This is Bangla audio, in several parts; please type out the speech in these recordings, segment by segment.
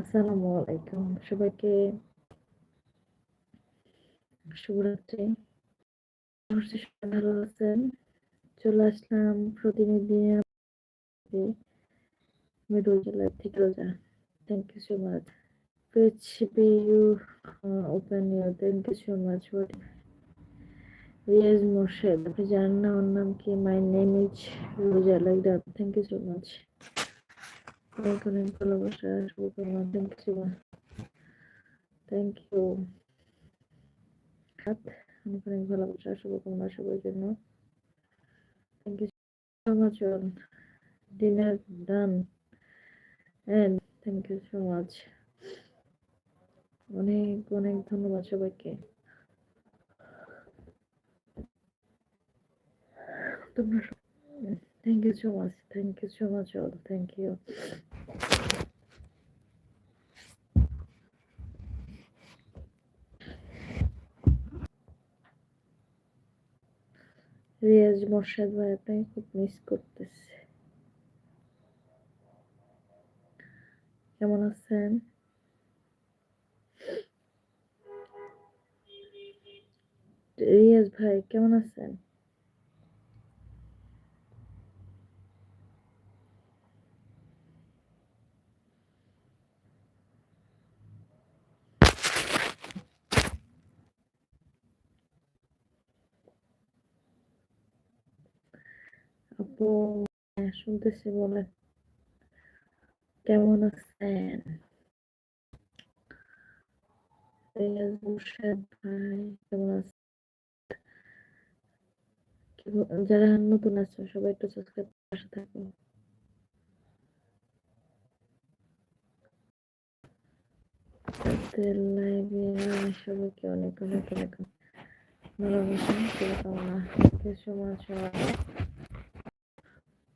আসসালামু আলাইকুম। সবাইকে thank you so much much. For Riyaz জানেন না ওর নাম কি? My name is Roza like that thank you so much অনেক ভালোবাসা শুভকামনা থ্যাংক ইউ থ্যাংক ইউ অনেক অনেক ভালোবাসা শুভকামনা সবার জন্য thank you so much dinner done and thank you so much অনেক অনেক ধন্যবাদ সবাইকে। তোমরা thank you so much thank you so much all thank you Riyaz Morshed ভাই আপনাকে খুব মিস করতেছে। কেমন আছেন? রিয়াজ ভাই কেমন আছেন? আপু হ্যাঁ, শুনতেছি বলেন। কেমন আছেন? ভাই যারা নতুন আছো সবাই একটু পাশে থাকো লাইভে সবাইকে অনেক অনেক অনেক ভালোবাসা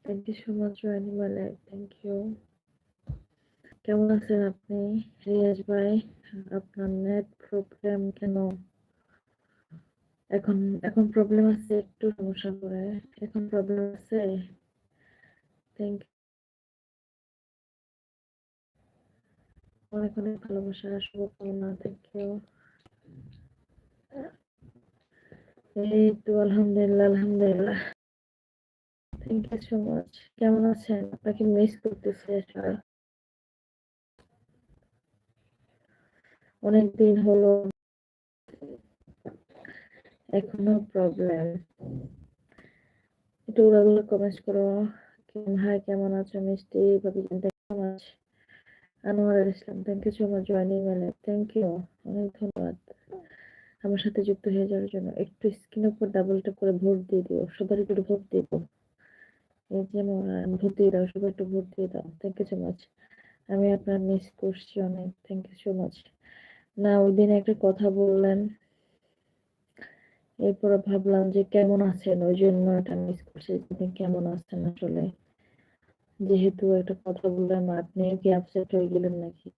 থ্যাংক ইউ সো মাচ মালে থ্যাংক ইউ কেমন আছেন আপনি? রিয়াজ ভাই, আপনার নেট প্রবলেম কেন? এখন এখন প্রবলেম আছে একটু সমস্যা করে। এখন প্রবলেম আছে? থ্যাংক অনেক অনেক ভালোবাসা, শুভকামনা থ্যাংক ইউ এই তো, আলহামদুলিল্লাহ আলহামদুলিল্লাহ। থ্যাংক ইউ সো মাচ কেমন আছেন? আপনাকে মিস করতেছি আসলে। অনেক দিন হলো। এখনও প্রবলেম একটু ওরাগুলো কমেন্ট করো। হাই কেমন আছো? মিষ্টি, ভাবি কেমন আছো Anwar Islam thank you so much joining মেলে থ্যাংক ইউ অনেক ধন্যবাদ। আমার সাথে যুক্ত হয়ে যাওয়ার জন্য। একটু স্ক্রিনের উপর ডাবল ট্যাপ করে ভোট দিয়ে দিও। সবার একটু ভোট দিয়ে দিও। এই যে ভোট দিয়ে দাও সবাই একটু ভোট দিয়ে দাও। থ্যাংক ইউ সো মাচ আমি আপনার মিস করছি অনেক। থ্যাংক ইউ সো মাচ না, ওই দিন একটা কথা বললেন। এরপরে ভাবলাম যে কেমন আছেন? ওই জন্য এটা মিস করছি আপনি কেমন আছেন আসলে? যেহেতু একটা কথা বললাম আপনি কি আপসেট হয়ে গেলেন নাকি?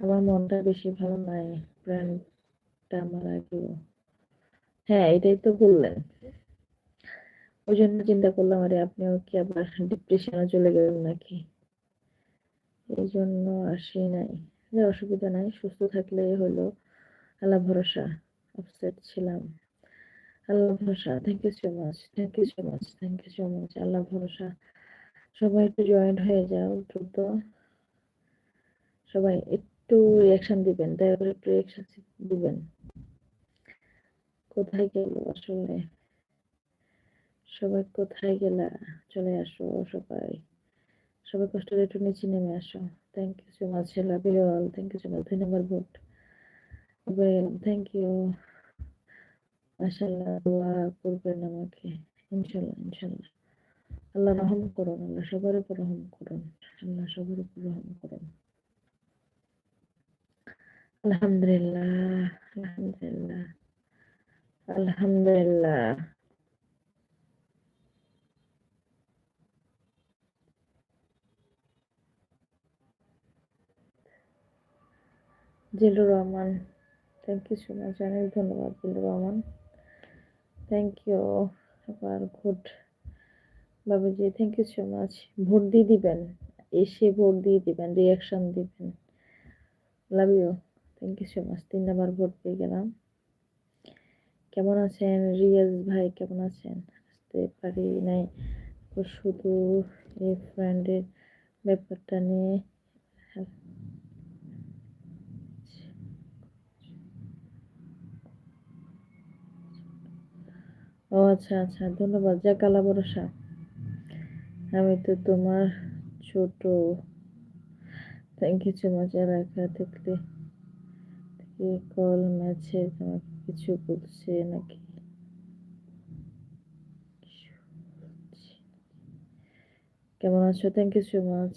আমার মনটা বেশি ভালো নাই। প্রাণটা আমার আগেও। হ্যাঁ এটাই তো বললেন। ওই জন্য চিন্তা করলাম, আরে আপনিও কি আবার ডিপ্রেশনে চলে গেলেন নাকি? এই জন্য আসি নাই। অসুবিধা নাই, সুস্থ থাকলে হলো। আল্লাহ ভরসা আপসেট ছিলাম। আল্লাহ ভরসা thank you so much thank you so much thank you so much আল্লাহ ভরসা। সবাই একটু জয়েন্ট হয়ে যাও, দ্রুত। সবাই একটু রিয়াকশন দিবেন, দয়া করে একটু রিয়াকশন দিবেন। কোথায় গেল আসলে? সবাই কোথায় গেলা চলে আসো সবাই। সবাই কষ্ট একটু নিচে নেমে আসো। Thank you so much you all thank you so much number vote thank you মাশাল্লাহ দোয়া করবেন আমাকে। ইনশাল্লাহ ইনশাল্লাহ আল্লাহ রহম করুন, আল্লাহ সবার উপর রহম করুন। আল্লাহ সবার উপর রহম করুন। আলহামদুলিল্লাহ আলহামদুলিল্লাহ আলহামদুলিল্লাহ। Zillur Rahman thank you so much অনেক ধন্যবাদ জিলুর রহমান। থ্যাংক ইউ আবার good বাবুজি thank you so much vote দিয়ে দিবেন, এসে ভোট দিয়ে দিবেন রিয়াকশান দিবেন। Love you thank you so much তিন নাম্বার ভোট পেয়ে গেলাম। কেমন আছেন রিয়াজ ভাই, কেমন আছেন? আসতে পারি নাই, শুধু এই ফ্রেন্ডের ব্যাপারটা নিয়ে। ও আচ্ছা আচ্ছা ধন্যবাদ। যাক, আল্লাহ ভরসা। আমি তো তোমার ছোট। থ্যাংক ইউ সো মাচ আর একা দেখলে। থেকে কল ম্যাচে তোমাকে কিছু বলছে নাকি? কেমন আছো? থ্যাংক ইউ সো মাচ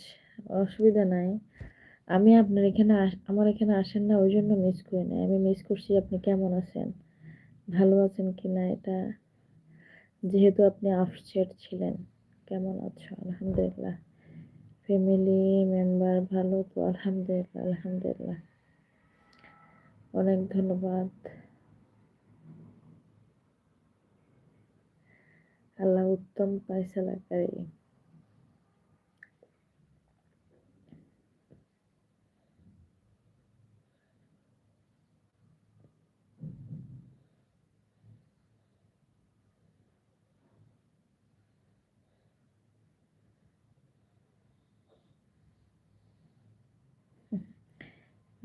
অসুবিধা নাই। আমি আপনার এখানে আমার এখানে আসেন না, ওই জন্য মিস করি না আমি মিস করছি, আপনি কেমন আছেন? ভালো আছেন কি না এটা? যেহেতু আপনি আফসেট ছিলেন, কেমন আছো? আলহামদুলিল্লাহ। ফ্যামিলি মেম্বার ভালো তো? আলহামদুলিল্লাহ আলহামদুলিল্লাহ। অনেক ধন্যবাদ। আল্লাহ উত্তম পায়সালাকারী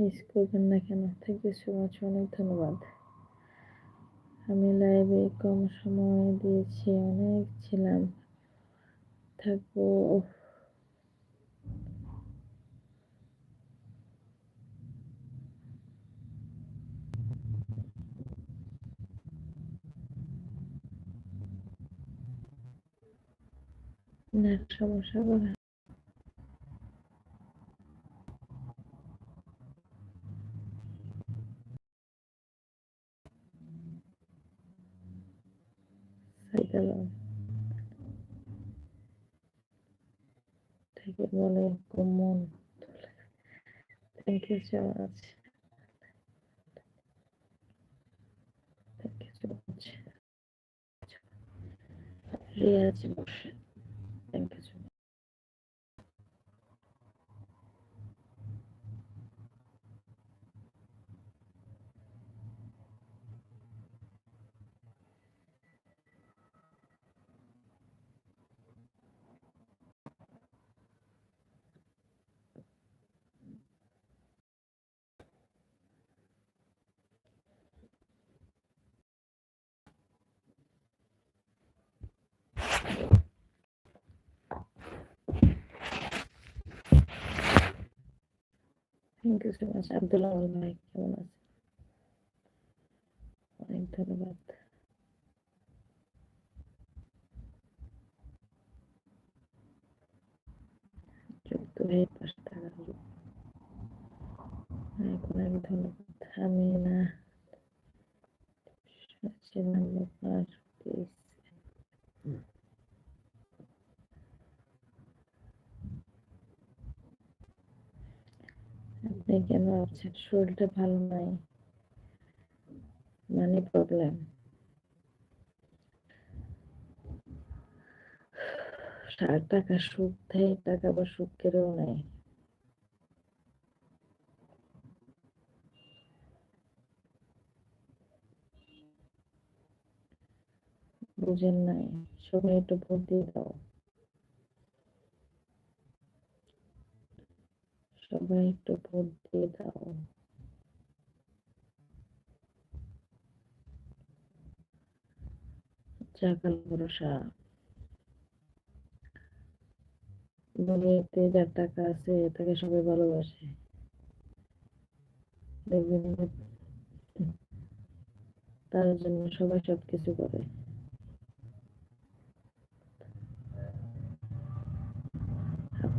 মিস করবেন না কেন? থ্যাংক ইউ সো মাচ অনেক ধন্যবাদ। আমি লাইভে কম সময় দিয়েছি, অনেক ছিলাম। থাকব সমস্যা করে সাইদ আলম থেকে বলে কমন ইউ সো মাচ রিয়াজ বসে thank you so much thank you so much Abdul Awal ভাই কেমন আছেন অনেক ধন্যবাদ যুক্ত হয়ে পাশে থাকার অনেক অনেক ধন্যবাদ আমি না প্লিজ কেন আছেন শরীরটা ভালো নাই। মানি প্রবলেম টাকা সুখ দেয় টাকা আবার সুখ কেড়েও নেয় বুঝেন নাই, সবাই একটু ভোট দিয়ে দাও। সবাই একটু ভোট দিয়ে দাও। চাকাল ভরসা। দুনিয়াতে যার টাকা আছে, তাকে সবাই ভালোবাসে। দেখবেন তার জন্য সবাই সবকিছু করে।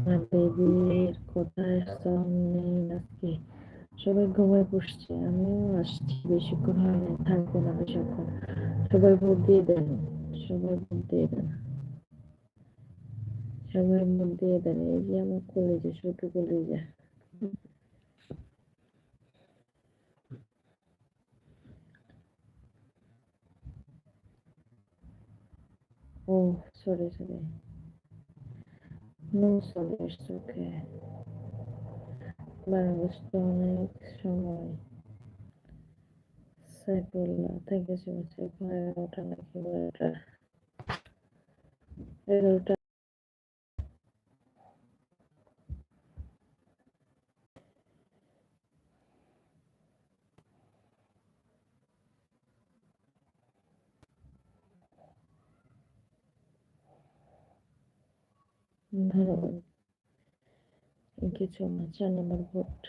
আপনার বেবির কথায় সং নেই সবাই ঘুমায় পড়ছে আমিও আসছি, বেশিক্ষণ হয় না থাকব না বেশিক্ষণ। সবাই ভোট দিয়ে দেন, সবাই ভোট দিয়ে দেন। সবাই ভোট দিয়ে দেন, এই যে আমার কলেজে, ছোট কলেজে। ও sorry sorry no solution okay Bangladesh অনেক সময় সাইফুল্লাহ থ্যাংক ইউ ঘরে এগারোটা নাকি এগারোটা সো মাচ চার নম্বর ভোট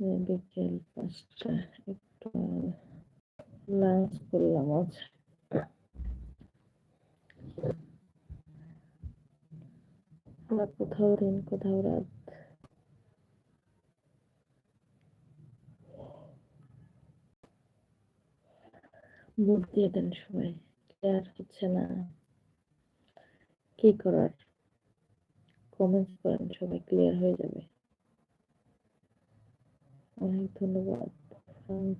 বিকেল পাঁচটা একটু লাঞ্চ করলাম আজ আমরা কোথাও দিন কোথাও রাত। ভোট দিয়ে দেন সবাই। ক্লিয়ার হচ্ছে না। কি করার? কমেন্টস করেন, সবাই ক্লিয়ার হয়ে যাবে। অনেক ধন্যবাদ। আমি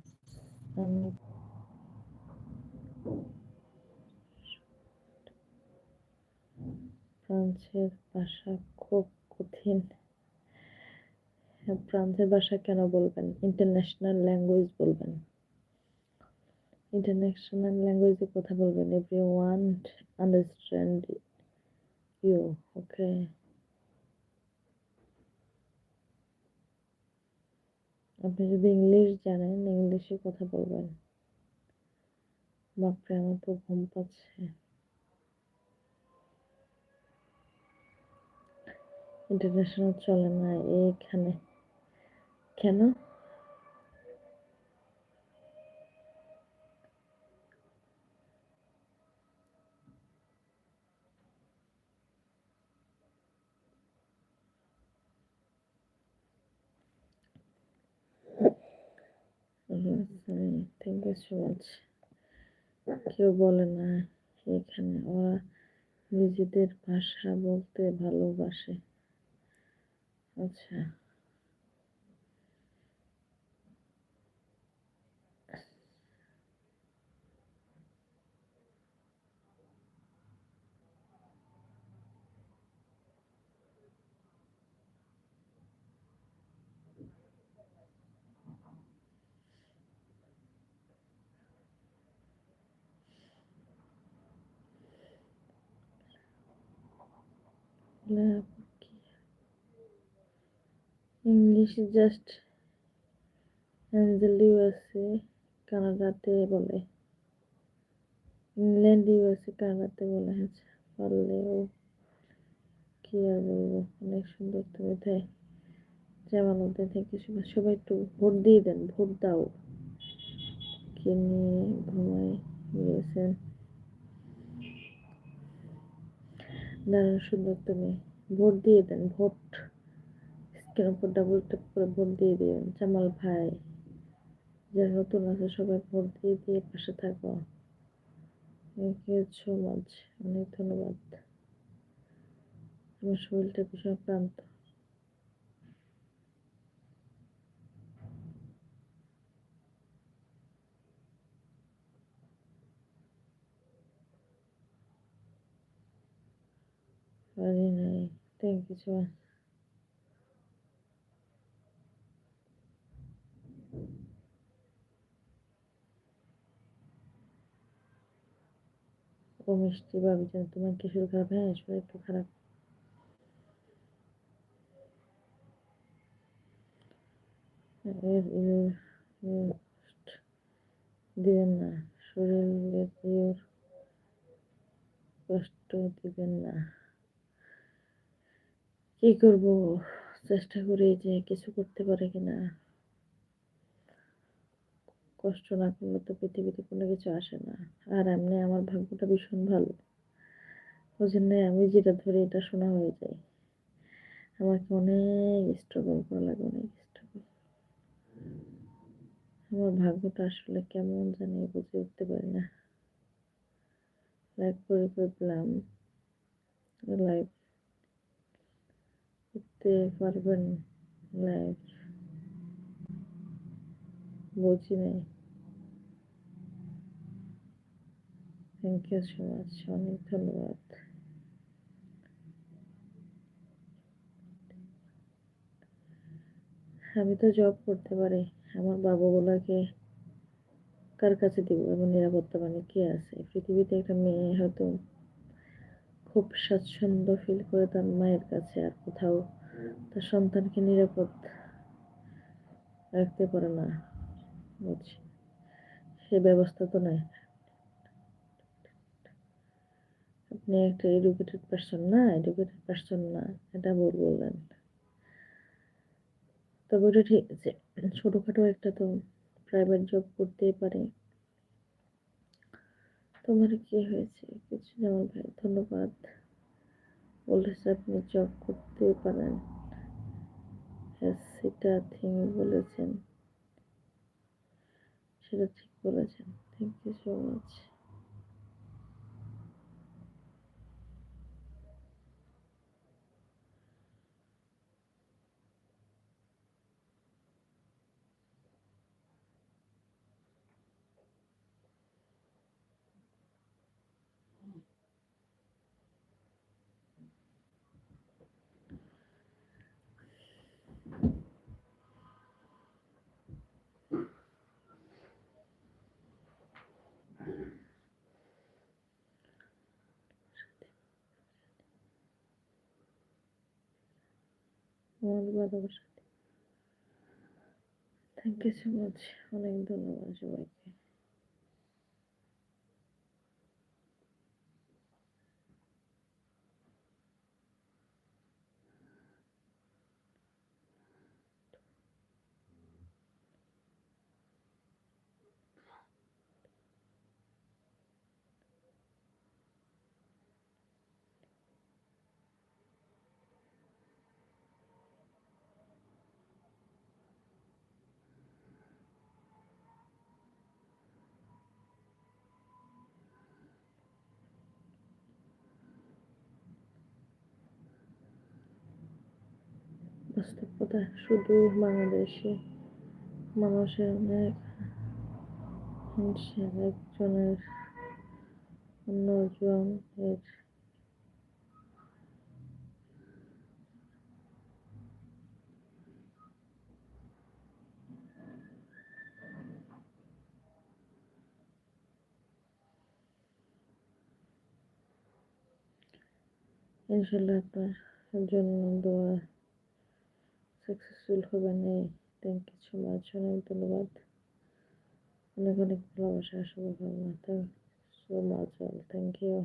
ফ্রান্সের ভাষা খুব কঠিন। ফ্রান্সের ভাষা কেন বলবেন? ইন্টারন্যাশনাল ল্যাঙ্গুয়েজ বলবেন। ইন্টারন্যাশনাল ল্যাঙ্গুয়েজে কথা বলবেন। Every one understand you okay আপনি যদি ইংলিশ জানেন, ইংলিশে কথা বলবেন। বাপরে, আমার তো ঘুম পাচ্ছে। ইন্টারন্যাশনাল চলে না এখানে। কেন? থ্যাংক ইউ সো মাচ কেউ বলে না এখানে ওরা নিজেদের ভাষা বলতে ভালোবাসে। আচ্ছা। ইংলিশ জাস্ট অ্যাঞ্জেল ইউএসএ কানাডাতে বলে। ইংল্যান্ড ইউএসএ কানাডাতে বলে। আচ্ছা পারলেও কি আর বলব? অনেক সুন্দর তুমি তাই যেমন ওদের থেকে সবাই একটু ভোট দিয়ে দেন, ভোট দাও। কে নিয়ে ঘুমাই গিয়েছেন দারুণ সুন্দর তুমি ভোট দিয়ে দেন, ভোট স্ক্রিন উপর ডাবল ট্যাপ করে ভোট দিয়ে দিবেন জামাল ভাই, যারা নতুন আছে, সবাই ভোট দিয়ে দিয়ে পাশে থাকো। সো মাচ অনেক ধন্যবাদ। আমার শরীরটা ভীষণ ক্লান্ত। পারি নাই থ্যাংক ইউ ও মিষ্টি ভাবি, যেন তোমার কি শরীর খারাপ। হ্যাঁ শরীর একটু খারাপ দিবেন না। শরীরের কষ্ট দিবেন না। কি করব? চেষ্টা করি যে কিছু করতে পারে কিনা। কষ্ট না করলে তো পৃথিবীতে কোনো কিছু আসে না। আর এমনি আমার ভাগ্যটা ভীষণ ভালো। ওই জন্য আমি যেটা ধরি এটা শোনা হয়ে যায়। আমাকে অনেক স্ট্রাগল করা লাগে, অনেক স্ট্রাগল আমার ভাগ্যটা আসলে কেমন জানি বুঝে উঠতে পারি না। লাইভ করে পেলাম। লাইভ করতে পারবেন লাইভ বলছি নাই থ্যাংক ইউ সো মাচ অনেক ধন্যবাদ। আমি তো জব করতে পারি। আমার বাবুগুলাকে কার কাছে দিব এবং নিরাপত্তা মানে কে আছে? পৃথিবীতে একটা মেয়ে হয়তো খুব স্বাচ্ছন্দ্য ফিল করে তার মায়ের কাছে, আর কোথাও তার সন্তানকে নিরাপদ রাখতে পারে না বুঝছি সে ব্যবস্থা তো নাই। আপনি একটা এডুকেটেড পার্সন না? এডুকেটেড পার্সন না, এটা ভুল বললেন। তবে ওটা ঠিক আছে ছোটোখাটো একটা তো প্রাইভেট জব করতেই পারে। তোমার কি হয়েছে? কিছু যেমন ভাই, ধন্যবাদ। বলেছে আপনি জব করতে পারেন। হ্যাঁ সেটা তিনি বলেছেন। সেটা ঠিক বলেছেন। থ্যাংক ইউ সো মাচ আমার ভালোবাসা থ্যাংক ইউ সো মাচ অনেক ধন্যবাদ সবাইকে। বাস্তব কথা শুধু বাংলাদেশে মানুষের অনেক হিংসা একজনের অন্যজনের ইনশাল্লাহ আপনার জন্য দোয়া সাকসেসফুল হবেন এই থ্যাংক ইউ সো মাচ অনেক ধন্যবাদ। অনেক অনেক ভালোবাসা, শুভকামনা। Thank so much all thank you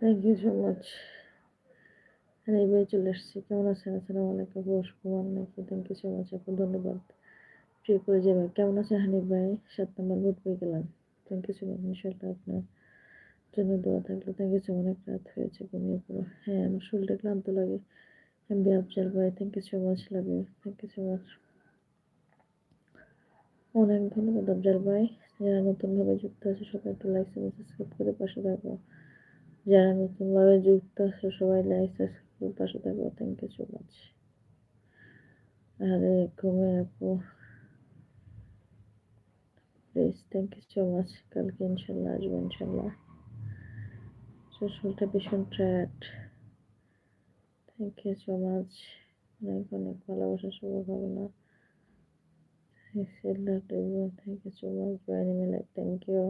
thank you so much Hanif ভাই চলে এসছে। কেমন আছেন? আসসালামু আলাইকুম। বস কুমার নাকি থ্যাংক ইউ সো মাচ আপু ধন্যবাদ। প্রিয় করে যাবে কেমন আছেন হানিফ ভাই? সাত নম্বর ভোট পেয়ে গেলাম। থ্যাংক ইউ সো মাচ ইনশাল্লাহ আপনার জন্য দোয়া থাকল। থ্যাংক ইউ সো অনেক রাত হয়েছে ঘুমিয়ে পড়ো। হ্যাঁ আমার শরীরটা ক্লান্ত লাগে। এমবি আফজাল ভাই thank you so much you thank you so much অনেক ধন্যবাদ আফজাল ভাই। যারা নতুনভাবে যুক্ত আছে, সবাই একটু লাইক সাবস্ক্রাইব করে পাশে থাকব যারা নতুনভাবে যুক্ত আছে, সবাই লাইক সাবস্ক্রাইব পাশে থাকব থ্যাংক ইউ সো মাচ আরে ঘুমে আপু please thank you so much কালকে ইনশাল্লাহ আসব, ইনশাল্লাহ। শরীরটা ভীষণ ট্র্যাট থ্যাংক ইউ সো মাচ অনেক অনেক ভালোবাসা, শুভকামনা। Thank you so much join মিলে thank you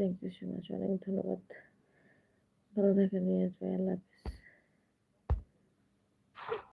thank you so much অনেক ধন্যবাদ। ভালো থাকেন নিয়ে ভাই আল্লাহ হাফিজ।